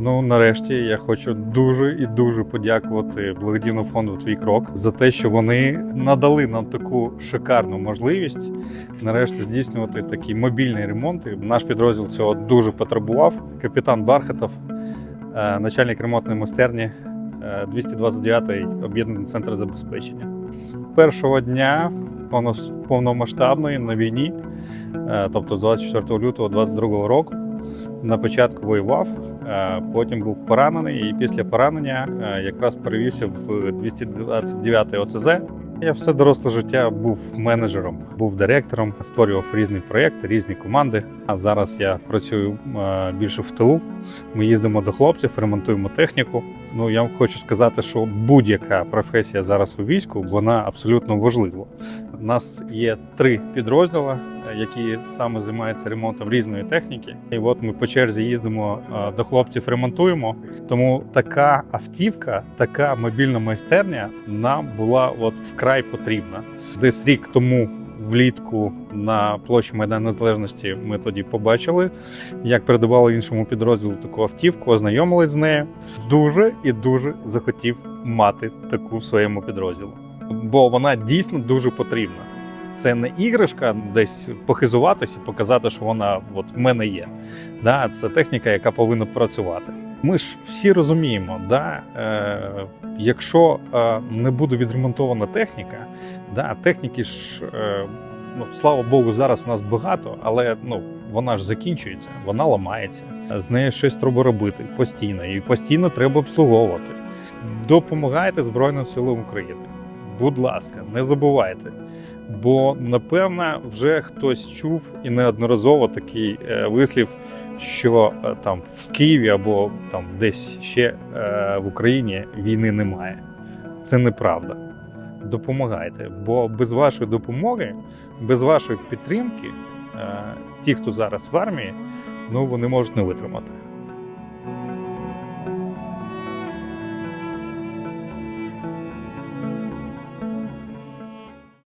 Ну, нарешті, я хочу дуже і дуже подякувати благодійному фонду Твій крок за те, що вони надали нам таку шикарну можливість нарешті здійснювати такі мобільні ремонти. Наш підрозділ цього дуже потребував. Капітан Бархатов, е, начальник ремонтної майстерні е, 229-й об'єднаний центр забезпечення. З першого дня повно- повномасштабної на війні, е, тобто з 24 лютого 22 року. На початку воював, е, потім був поранений, і після поранення е, якраз перевівся в 229 ОЦЗ. Я все доросле життя був менеджером, був директором, створював різні проекти, різні команди. А зараз я працюю е, більше в тилу. Ми їздимо до хлопців, ремонтуємо техніку. Ну я вам хочу сказати, що будь-яка професія зараз у війську вона абсолютно важлива. У нас є три підрозділи, е, які саме займаються ремонтом різної техніки. І от ми по черзі їздимо е, до хлопців, ремонтуємо. Тому така автівка, така мобільна майстерня нам була от вкрай потрібна. Десь рік тому. Влітку на площі Майдану Незалежності ми тоді побачили, як передавали іншому підрозділу таку автівку, ознайомились з нею. Дуже і дуже захотів мати таку в своєму підрозділі, бо вона дійсно дуже потрібна. Це не іграшка десь похизуватися, показати, що вона от в мене є. Да, це техніка, яка повинна працювати. Ми ж всі розуміємо, да, е, якщо е, не буде відремонтована техніка, да, техніки ж, е, ну, слава Богу, зараз у нас багато, але ну, вона ж закінчується, вона ламається. З нею щось треба робити постійно, і постійно треба обслуговувати. Допомагайте Збройним силам України. Будь ласка, не забувайте. Бо напевно вже хтось чув і неодноразово такий е, вислів, що е, там в Києві або там десь ще е, в Україні війни немає. Це неправда. Допомагайте, бо без вашої допомоги, без вашої підтримки, е, ті, хто зараз в армії, ну вони можуть не витримати.